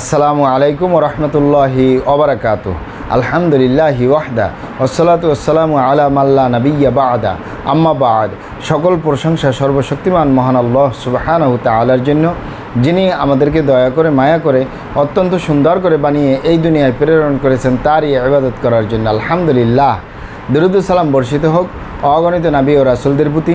আসসালামু আলাইকুম রহমতুল্লাহি ওবরাকাত আলহামদুলিল্লাহি ওয়াহদা ওসলাতু আসসালামু আলা মাল্লা নবিয়া বাদা। আম্মা বাদ, সকল প্রশংসা সর্বশক্তিমান মহান আল্লাহ সুবাহানহু তালার জন্য, যিনি আমাদেরকে দয়া করে, মায়া করে, অত্যন্ত সুন্দর করে বানিয়ে এই দুনিয়ায় প্রেরণ করেছেন, তারই ইবাদত করার জন্য। আলহামদুলিল্লাহ। দরুদুসালাম বর্ষিত হোক, অগণিত নাবি ও রাসুলদের প্রতি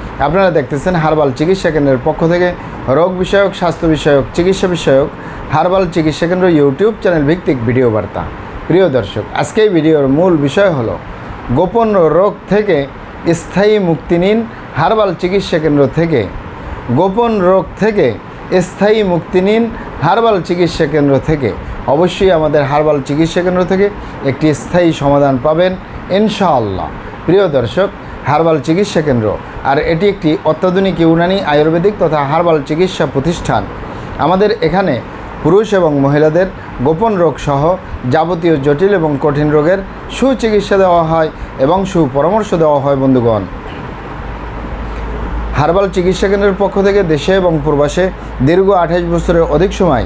আপনারা দেখতেছেন হারবাল চিকিৎসা কেন্দ্রের পক্ষ থেকে রোগ বিষয়ক, স্বাস্থ্য বিষয়ক, চিকিৎসা বিষয়ক হারবাল চিকিৎসা কেন্দ্র ইউটিউব চ্যানেল ভিত্তিক ভিডিও বার্তা। প্রিয় দর্শক, আজকে ভিডিওর মূল বিষয় হলো গোপন রোগ থেকে স্থায়ী মুক্তি নিন হারবাল চিকিৎসা কেন্দ্র থেকে। গোপন রোগ থেকে স্থায়ী মুক্তি নিন হারবাল চিকিৎসা কেন্দ্র থেকে। অবশ্যই আমাদের হারবাল চিকিৎসা কেন্দ্র থেকে একটি স্থায়ী সমাধান পাবেন ইনশাআল্লাহ। প্রিয় দর্শক হারবাল চিকিৎসা কেন্দ্র। আর এটি একটি অত্যাধুনিক ইউনানি আয়ুর্বেদিক তথা হারবাল চিকিৎসা প্রতিষ্ঠান। আমাদের এখানে পুরুষ এবং মহিলাদের গোপন রোগ সহ যাবতীয় জটিল এবং কঠিন রোগের সুচিকিৎসা দেওয়া হয় এবং সুপরামর্শ দেওয়া হয় বন্ধুগণ। হারবাল চিকিৎসা কেন্দ্রের পক্ষ থেকে দেশে এবং প্রবাসে দীর্ঘ আঠাশ বছরের অধিক সময়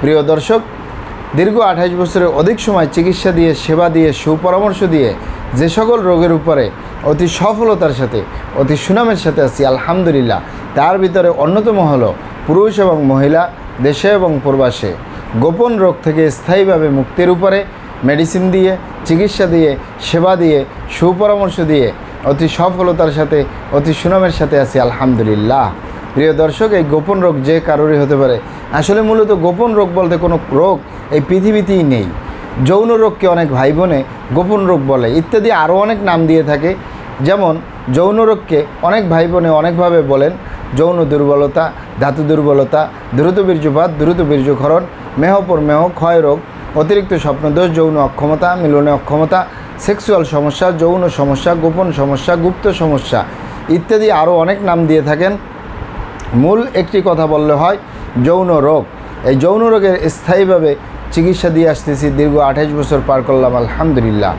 প্রিয় দর্শক, দীর্ঘ আঠাশ বছরের অধিক সময় চিকিৎসা দিয়ে, সেবা দিয়ে, সুপরামর্শ দিয়ে যে সকল রোগের উপরে অতি সফলতার সাথে, অতি সুনামের সাথে আছি, আলহামদুলিল্লাহ। তার ভিতরে অন্যতম হলো পুরুষ এবং মহিলা, দেশে এবং প্রবাসে। গোপন রোগ থেকে স্থায়ীভাবে মুক্তির উপরে মেডিসিন দিয়ে, চিকিৎসা দিয়ে, সেবা দিয়ে, সুপরামর্শ দিয়ে অতি সফলতার সাথে, অতি সুনামের সাথে আছি, আলহামদুলিল্লাহ। প্রিয় দর্শক, এই গোপন রোগ যে কারোরই হতে পারে আসলে মূলত গোপন রোগ বলতে কোনো রোগ এই পৃথিবীতেই নেই। যৌন রোগকে অনেক ভাই বোনে গোপন রোগ বলে। ইত্যাদি আরও অনেক নাম দিয়ে থাকে। যেমন যৌন রোগকে অনেক ভাই বোনে অনেকভাবে বলেন যৌন দুর্বলতা, ধাতু দুর্বলতা, দ্রুত বীর্যপাত, দ্রুত বীর্যক্ষরণ মেহপর মেহ, ক্ষয় রোগ, অতিরিক্ত স্বপ্নদোষ, যৌন অক্ষমতা, মিলনে অক্ষমতা, সেক্সুয়াল সমস্যা, যৌন সমস্যা, গোপন সমস্যা, গুপ্ত সমস্যা ইত্যাদি আরও অনেক নাম দিয়ে থাকেন। মূল একটি কথা বললে হয় যৌন রোগ। এই যৌন রোগের স্থায়ীভাবে চিকিৎসা দিয়ে আসতেছি দীর্ঘ আঠাশ বছর পার করলাম, আলহামদুলিল্লাহ।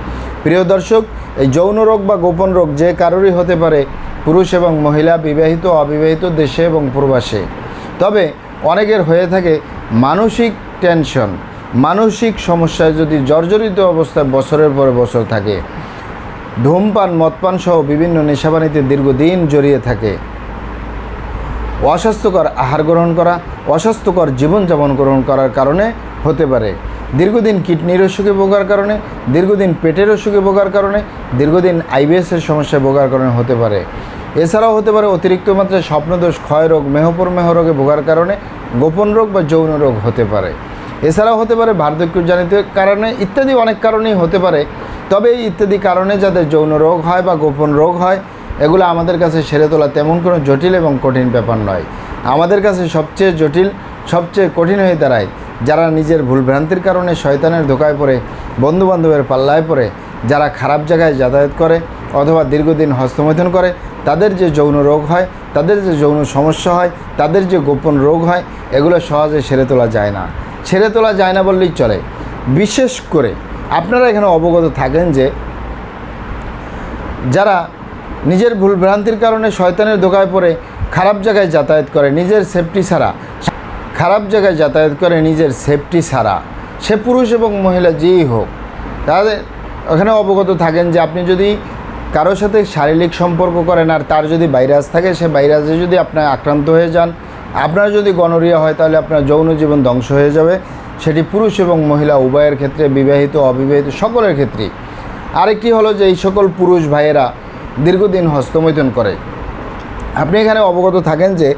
প্রিয় দর্শক, এই যৌন রোগ বা গোপন রোগ যে কারোরই হতে পারে, পুরুষ এবং মহিলা, বিবাহিত, অবিবাহিত দেশে এবং প্রবাসে। তবে অনেকের হয়ে থাকে মানসিক টেনশন। মানসিক সমস্যায় যদি জর্জরিত অবস্থায় বছরের পর বছর থাকে, ধূমপান মদপান সহ বিভিন্ন নেশাবানিতে দীর্ঘদিন জড়িয়ে থাকে। অস্বাস্থ্যকর আহার গ্রহণ করা, অস্বাস্থ্যকর জীবনযাপন গ্রহণ করার কারণে হতে পারে। দীর্ঘদিন কিডনির অসুখে ভোগার কারণে, দীর্ঘদিন পেটের অসুখে ভোগার কারণে, দীর্ঘদিন আইবিএসের সমস্যায় ভোগার কারণে হতে পারে। এছাড়াও হতে পারে অতিরিক্ত মাত্রায় স্বপ্নদোষ ক্ষয় রোগ মেহপর মেহ রোগে ভোগার কারণে গোপন রোগ বা যৌন রোগ হতে পারে। এছাড়াও হতে পারে বার্ধক্যজনিত কারণে ইত্যাদি অনেক কারণেই হতে পারে। তবে ইত্যাদি কারণে যাদের যৌন রোগ হয় বা গোপন রোগ হয় এগুলো আমাদের কাছে সেরে তোলা তেমন কোনো জটিল এবং কঠিন ব্যাপার নয়। আমাদের কাছে সবচেয়ে জটিল, সবচেয়ে কঠিন হয়ে দাঁড়ায় যারা নিজের ভুলভ্রান্তির কারণে শয়তানের ধোকায় পড়ে, বন্ধুবান্ধবের পাল্লায় পড়ে, যারা খারাপ জায়গায় যাতায়াত করে অথবা দীর্ঘদিন হস্তমৈথুন করে, তাদের যে যৌন রোগ হয়, তাদের যে যৌন সমস্যা হয়, তাদের যে গোপন রোগ হয়, এগুলো সহজে সেরে তোলা যায় না। ছেড়ে তোলা যায় না বললেই চলে। বিশেষ করে আপনারা এখানে অবগত থাকেন যে যারা নিজের ভুলভ্রান্তির কারণে শয়তানের দোকায় পড়ে খারাপ জায়গায় যাতায়াত করে নিজের সেফটি ছাড়া। খারাপ জায়গায় যাতায়াত করে নিজের সেফটি ছাড়া। সে পুরুষ এবং মহিলা যেই হোক, তাদের ওখানে অবগত থাকেন যে আপনি যদি কারোর সাথে শারীরিক সম্পর্ক করেন আর তার যদি ভাইরাস থাকে, সে ভাইরাসে যদি আপনার আক্রান্ত হয়ে যান, আপনার যদি গনোরিয়া হয়, তাহলে আপনার যৌন জীবন ধ্বংস হয়ে যাবে। সেটি পুরুষ এবং মহিলা উভয়ের ক্ষেত্রে বিবাহিত, অবিবাহিত, সকলের ক্ষেত্রেই। আরেকটি হলো যে এই সকল পুরুষ ভাইয়েরা দীর্ঘদিন হস্তমৈথুন করে। আপনি এখানে অবগত থাকেন যে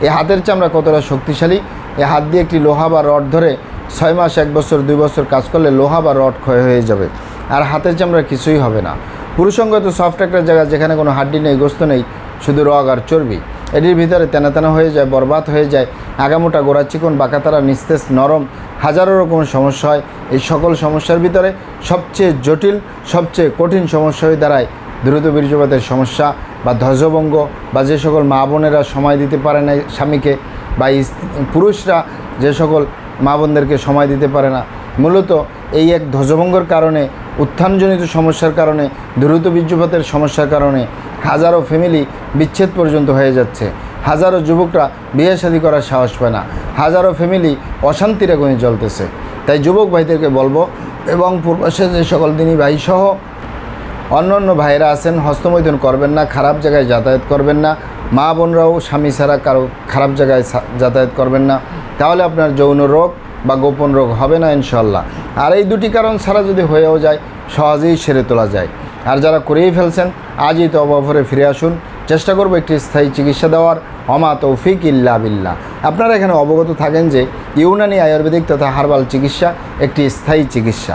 এই হাতের চামড়া কতটা শক্তিশালী। এই হাত দিয়ে একটি লোহা বা রড ধরে ছয় মাস, এক বছর, দুই বছর কাজ করলে লোহা বা রড ক্ষয় হয়ে যাবে। আর হাতের চামড়া কিছুই হবে না। পুরুষঙ্গ তো সফট একটা জায়গা যেখানে কোনো হাড্ডি নেই, গোস্ত নেই, শুধু রগ আর চর্বি। এটির ভিতরে তেনা তেনা হয়ে যায়, বরবাদ হয়ে যায়, আগামোটা গোড়া চিকন বাঁকাতারা নিস্তেজ, নরম, হাজারো রকম সমস্যা হয়। এই সকল সমস্যার ভিতরে সবচেয়ে জটিল, সবচেয়ে কঠিন সমস্যা হয়ে দাঁড়ায় দ্রুত বীর্যপাতের সমস্যা বা ধ্বজভঙ্গ বা যে সকল মা বোনেরা সময় দিতে পারে না স্বামীকে বা পুরুষরা যে সকল মা বোনদেরকে সময় দিতে পারে না, মূলত এই এক ধ্বজভঙ্গর কারণে, উত্থানজনিত সমস্যার কারণে, দ্রুত বীর্যপাতের সমস্যার কারণে হাজারো ফ্যামিলি বিচ্ছেদ পর্যন্ত হয়ে যাচ্ছে। হাজারো যুবকরা বিয়ে শাদী করার সাহস পায় না। হাজারো ফ্যামিলি অশান্তির আগুনে চলতেছে তাই যুবক ভাইদেরকে বলব এবং পূর্বাসে যে সকল দিনী ভাই সহ অন্য অন্য ভাইরা আছেন, হস্তমৈথুন করবেন না, খারাপ জায়গায় যাতায়াত করবেন না, মা বোনরাও স্বামী ছাড়া কারও খারাপ জায়গায় যাতায়াত করবেন না। তাহলে আপনার যৌন রোগ বা গোপন রোগ হবে না ইনশাল্লাহ আর এই দুটি কারণ ছাড়া যদি হয়েও যায়, সহজেই সেরে তোলা যায়। আর যারা করেই ফেলছেন, আজই তো অবফরে ফিরে আসুন। চেষ্টা করব একটি স্থায়ী চিকিৎসা দেওয়ার। অমা তৌফিক ইল্লা বিল্লাহ। আপনারা এখানে অবগত থাকেন যে, ইউনানি আয়ুর্বেদিক তথা হার্বাল চিকিৎসা একটি স্থায়ী চিকিৎসা।